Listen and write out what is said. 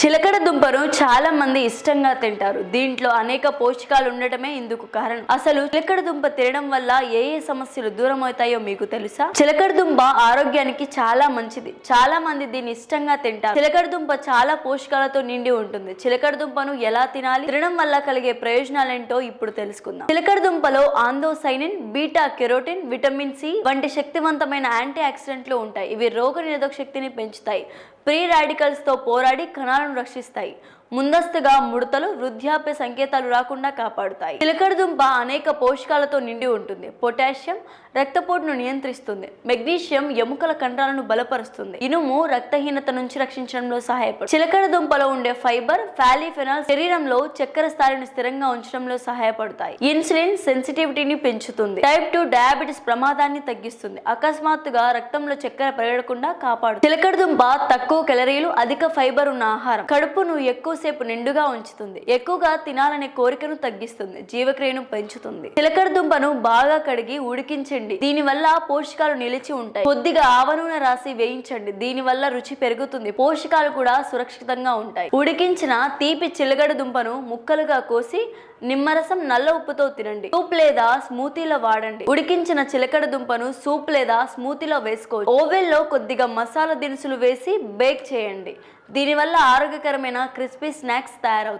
చిలకడ దుంపను చాలా మంది ఇష్టంగా తింటారు. దీంట్లో అనేక పోషకాలు ఉండటమే ఇందుకు కారణం. అసలు చిలకడ దుంప తినడం వల్ల ఏ ఏ సమస్యలు దూరం అవుతాయో మీకు తెలుసా? చిలకడ దుంప ఆరోగ్యానికి చాలా మంచిది. చాలా మంది దీన్ని ఇష్టంగా తింటారు. చిలకడ దుంప చాలా పోషకాలతో నిండి ఉంటుంది. చిలకడ దుంపను ఎలా తినాలి? తినడం వల్ల కలిగే ప్రయోజనాలేంటో ఇప్పుడు తెలుసుకుందాం. చిలకడ దుంపలో anthocyanin beta carotene vitamin C వంటి శక్తివంతమైన యాంటీ ఆక్సిడెంట్లు ఉంటాయి. ఇవి రోగ నిరోధక శక్తిని పెంచుతాయి. ప్రీ రాడికల్స్తో పోరాడి కణాలను రక్షిస్తాయి ముందస్తుగా ముడతలు వృద్ధాప్య సంకేతాలు రాకుండా కాపాడుతాయి. చిలకడ దుంప అనేక పోషకాలతో నిండి ఉంటుంది. పొటాషియం రక్తపోటును నియంత్రిస్తుంది. మెగ్నీషియం ఎముకల కండరాలను బలపరుస్తుంది. ఇనుము రక్తహీనత నుంచి రక్షించడంలో సహాయపడుతుంది. చిలకడ దుంపలో ఉండే ఫైబర్ ఫాలిఫెనాల్ శరీరంలో చక్కెర స్థాయిని స్థిరంగా ఉంచడంలో సహాయపడతాయి. ఇన్సులిన్ సెన్సిటివిటీని పెంచుతుంది. టైప్ టూ డయాబెటిస్ ప్రమాదాన్ని తగ్గిస్తుంది. అకస్మాత్తుగా రక్తంలో చక్కెర పెరగకుండా కాపాడు చిలకడ దుంప తక్కువ కెలరీలు అధిక ఫైబర్ ఉన్న ఆహారం. కడుపును ఎక్కువ ఎక్కువసేపు నిండుగా ఉంచుతుంది. ఎక్కువగా తినాలనే కోరికను తగ్గిస్తుంది. జీవక్రియను పెంచుతుంది. చిలకడ దుంపను బాగా కడిగి ఉడికించండి. దీని వల్ల పోషకాలు నిలిచి ఉంటాయి. కొద్దిగా ఆవ నూనె రాసి వేయించండి. దీని వల్ల రుచి పెరుగుతుంది. పోషకాలు కూడా సురక్షితంగా ఉంటాయి. ఉడికించిన తీపి చిలగడ దుంపను ముక్కలుగా కోసి నిమ్మరసం నల్ల ఉప్పుతో తినండి. సూప్ లేదా స్మూతీలో వాడండి. ఉడికించిన చిలకడ దుంపను సూప్ లేదా స్మూతీలో వేసుకోవచ్చు ఓవెన్లో కొద్దిగా మసాలా దినుసులు వేసి బేక్ చేయండి. దీనివల్ల ఆరోగ్యకరమైన క్రిస్పీ snacks tayar